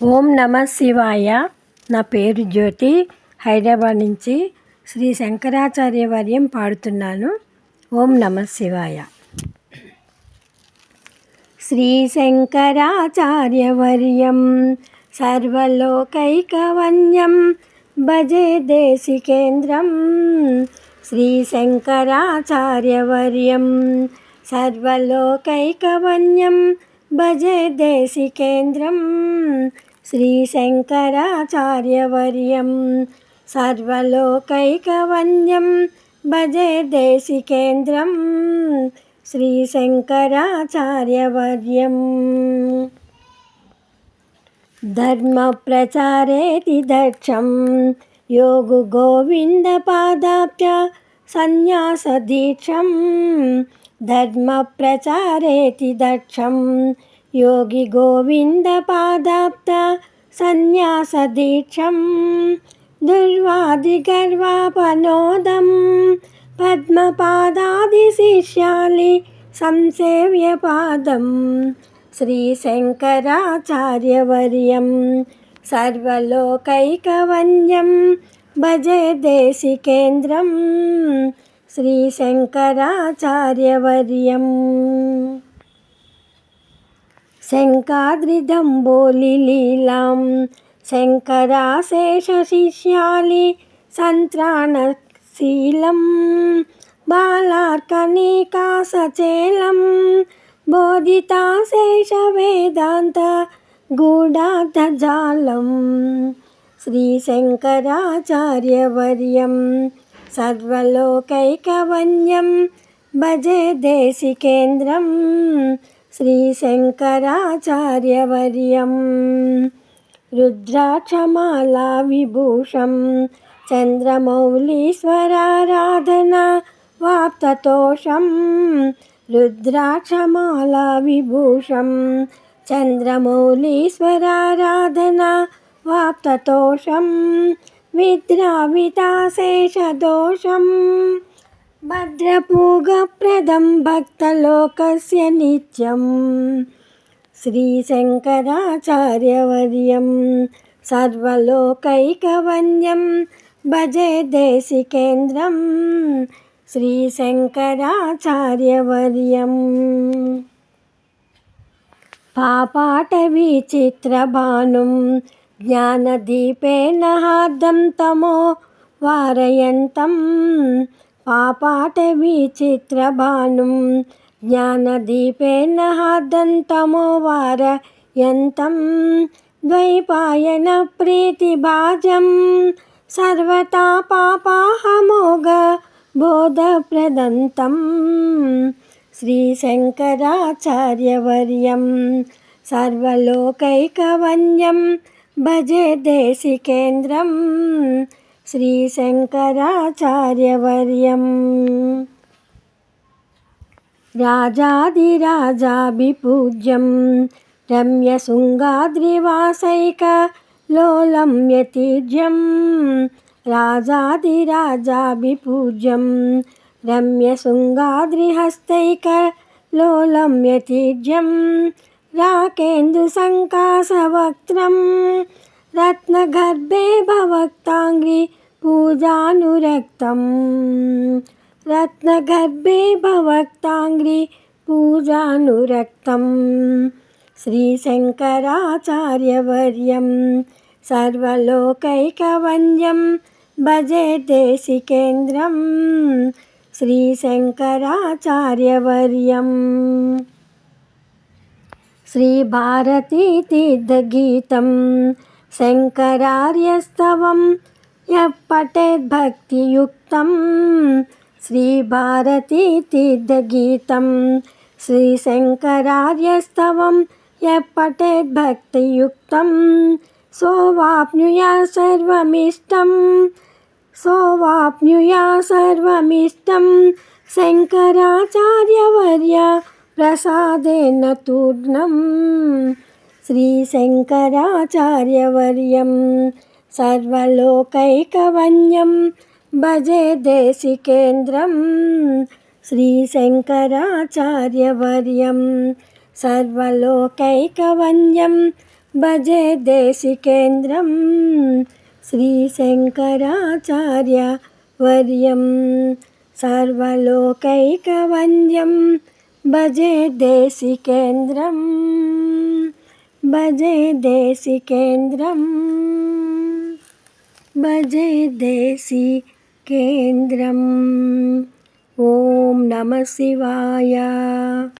ఓం నమ శివాయ. నా పేరు జ్యోతి. హైదరాబాద్ నుంచి శ్రీ శంకరాచార్య వర్యం పాడుతున్నాను. ఓం నమ శివాయ. శ్రీ శంకరాచార్యవర్యం సర్వలోకైకవన్యం భజే దేశికేంద్రం శ్రీ శంకరాచార్యవర్యం సర్వలోకైకవన్యం భజే దేశికేంద్రం श्रीशङ्कराचार्यवर्यं सर्वलोकैकवन्द्यं भजे देशिकेन्द्रं श्रीशङ्कराचार्यवर्यम् धर्मप्रचारेति दक्षं योगगोविन्दपादाब्ज सन्न्यासदीक्षं धर्मप्रचारेति दक्षं योगि गोविन्दपादाप्त सन्न्यासदीक्षं दुर्वादिगर्वापनोदं पद्मपादादिशिष्यालि संसेव्यपादं श्रीशङ्कराचार्यवर्यं सर्वलोकैकवन्द्यं भजे देशिकेन्द्रं श्रीशङ्कराचार्यवर्यम् शङ्काद्रिदम्बोलिलीलां शङ्कराशेषशिष्यालि सन्त्राणशीलं बालार्कनिकासचेलं बोधिताशेषवेदान्त गूढार्थजालं श्रीशङ्कराचार्यवर्यं सर्वलोकैकवन्यं भजे देशिकेन्द्रम् श्रीशङ्कराचार्यवर्यं रुद्राक्षमाला विभूषं चन्द्रमौलीश्वराराधना वाप्ततोषं रुद्राक्षमाला विभूषं चन्द्रमौलीश्वराराधना वाप्ततोषं विद्राविताशेषदोषम् भद्रपूगप्रदं भक्तलोकस्य नित्यं श्रीशङ्कराचार्यवर्यं सर्वलोकैकवन्द्यं भजे देशिकेन्द्रं श्रीशङ्कराचार्यवर्यम् पापाटवीचित्रभानुं ज्ञानदीपेन हार्दं तमो वारयन्तम् पापाटविचित्रभानुं ज्ञानदीपेन हादन्तमोवारयन्तं द्वैपायनप्रीतिभाजं सर्वता पापाहमोघबोधप्रदन्तं श्रीशङ्कराचार्यवर्यं सर्वलोकैकवन्द्यं भजे देशिकेन्द्रम् శ్రీశంకరాచార్యవర్యం. రాజాదిరాజాభిపూజ్యం. రమ్యశృంగాద్రివాసైక లోలం యతీర్జం రాజాదిరాజాభిపూజ్యం. రమ్యశృంగాద్రిహస్తైక లోలం యతీర్జం రాకేందుసంకాశవక్త్రం रत्नगर्भे भवक्ताङ्ग्रि पूजानुरक्तं रत्नगर्भे भवक्ताङ्ग्रि पूजानुरक्तं श्रीशङ्कराचार्यवर्यं सर्वलोकैकवन्द्यं भजे देशिकेन्द्रं श्रीशङ्कराचार्यवर्यम् श्रीभारतीतीर्थगीतं శంకరార్యస్తవం ఎప్పటేద్భక్తియుక్తం శ్రీభారతీ తీర్థగీతం శ్రీ శంకరార్యస్తవం ఎప్పటేద్భక్తియుక్తం సోవాప్నుయా సర్వమిష్టం. సోవాప్నుయా సర్వమిష్టం. శంకరాచార్యవర్య ప్రసాదేన తూర్ణం. श्रीशङ्कराचार्यवर्यं सर्वलोकैकवन्यं भजे देशिकेन्द्रं श्रीशङ्कराचार्यवर्यं सर्वलोकैकवन्यं भजे देशिकेन्द्रं श्रीशङ्कराचार्यवर्यं सर्वलोकैकवन्द्यं भजे देशिकेन्द्रम् భజే దేశి కేంద్రం. భజే దేశి కేంద్రం. ఓం నమ శివాయ.